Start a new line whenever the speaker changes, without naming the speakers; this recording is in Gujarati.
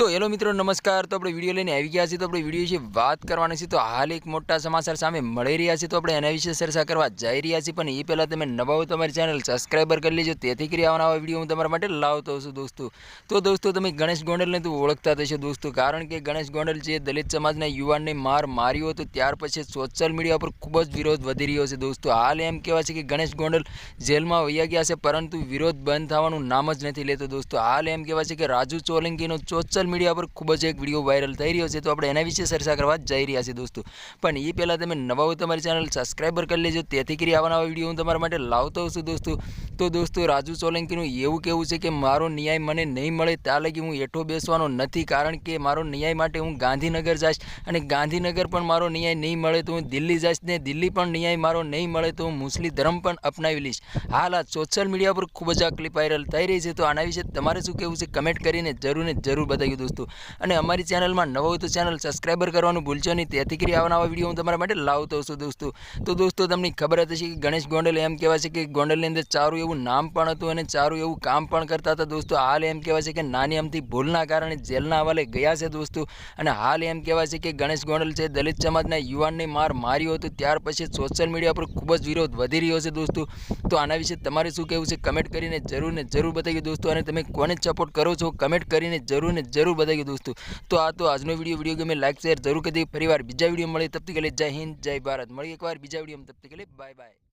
તો હેલો મિત્રો, નમસ્કાર. તો આપણે વીડિયો લઈને આવી ગયા છીએ. તો આપણે વીડિયો વિશે વાત કરવાની છે. તો હાલ એક મોટા સમાચાર સામે મળી રહ્યા છે. તો આપણે એના વિશે ચર્ચા કરવા જઈ રહ્યા છીએ. પણ એ પહેલાં તમે નવા હોય તમારી ચેનલ સબસ્ક્રાઈબર કરી લેજો. તેથી કરી આવવાના વીડિયો હું તમારા માટે લાવતો છું દોસ્તો. તો દોસ્તો, તમે ગણેશ ગોંડલને તો ઓળખતા થશો દોસ્તો. કારણ કે ગણેશ ગોંડલ જે દલિત સમાજના યુવાનને માર માર્યો હતો, ત્યાર પછી સોશિયલ મીડિયા પર ખૂબ જ વિરોધ વધી રહ્યો છે દોસ્તો. હાલ એમ કહેવાય છે કે ગણેશ ગોંડલ જેલમાં વૈયા ગયા છે, પરંતુ વિરોધ બંધ થવાનું નામ જ નથી લેતો દોસ્તો. હાલ એમ કહેવાય છે કે રાજુ ચોલંકીનો સોશિયલ મીડિયા પર ખૂબ જ એક વીડિયો વાયરલ થઈ રહ્યો છે, તો આપણે એના વિશે ચર્ચા કરવા જઈ રહ્યા છીએ દોસ્તો. પણ એ પહેલાં તમે નવા હોય તમારી ચેનલ સબસ્ક્રાઈબર કરી લેજો, તેથી કરી આવવાના વીડિયો હું તમારા માટે લાવતો છું દોસ્તો. તો દોસ્તો, રાજુ સોલંકીનું એવું કહેવું છે કે મારો ન્યાય મને નહીં મળે ત્યાં લગી હું એઠો બેસવાનો નથી કારણ કે મારો ન્યાય માટે હું ગાંધીનગર જઈશ અને ગાંધીનગર પણ મારો ન્યાય નહીં મળે તો હું દિલ્હી જઈશ ને દિલ્હી પણ ન્યાય મારો નહીં મળે તો હું મુસ્લિમ ધર્મ પણ અપનાવી લઈશ. હાલ આ સોશિયલ મીડિયા પર ખૂબ જ આ ક્લિપ વાયરલ થઈ રહી છે તો આના વિશે તમારે શું કહેવું છે કમેન્ટ કરીને જરૂર ને જરૂર બતાવ્યું દોસ્તો. અને અમારી ચેનલમાં નવો તો ચેનલ સબસ્ક્રાઈબર કરવાનું ભૂલશો નહીં. તેથી કરી આવવાના વીડિયો હું તમારા માટે લાવતો છું દોસ્તો. તો દોસ્તો, તમને ખબર હતી કે ગણેશ ગોંડલ એમ કહેવાય છે કે ગોંડલની અંદર ચારું એવું નામ પણ હતું અને ચારું એવું કામ પણ કરતા હતા દોસ્તો. હાલ એમ કહેવાય છે કે નાની અમથી ભૂલના કારણે જેલના હવાલે ગયા છે દોસ્તો. અને હાલ એમ કહેવાય છે કે ગણેશ ગોંડલ છે દલિત સમાજના યુવાનને માર માર્યો હતો. ત્યાર પછી સોશિયલ મીડિયા પર ખૂબ જ વિરોધ વધી રહ્યો છે દોસ્તો. તો આના વિશે તમારે શું કહેવું છે કમેન્ટ કરીને જરૂર ને જરૂર બતાવ્યું દોસ્તો. અને તમે કોને સપોર્ટ કરો છો કમેન્ટ કરીને જરૂર ને જરૂર બતાવ્યું દોસ્તો. તો આ તો આજનો વીડિયો વીડિયો ગમે લાઈક શેર જરૂર કરી ફરીવાર બીજા વીડિયો મળે તબ તક જય હિન્દ, જય ભારત. મળી એકવાર બીજા વીડિયો તબ તક બાય બાય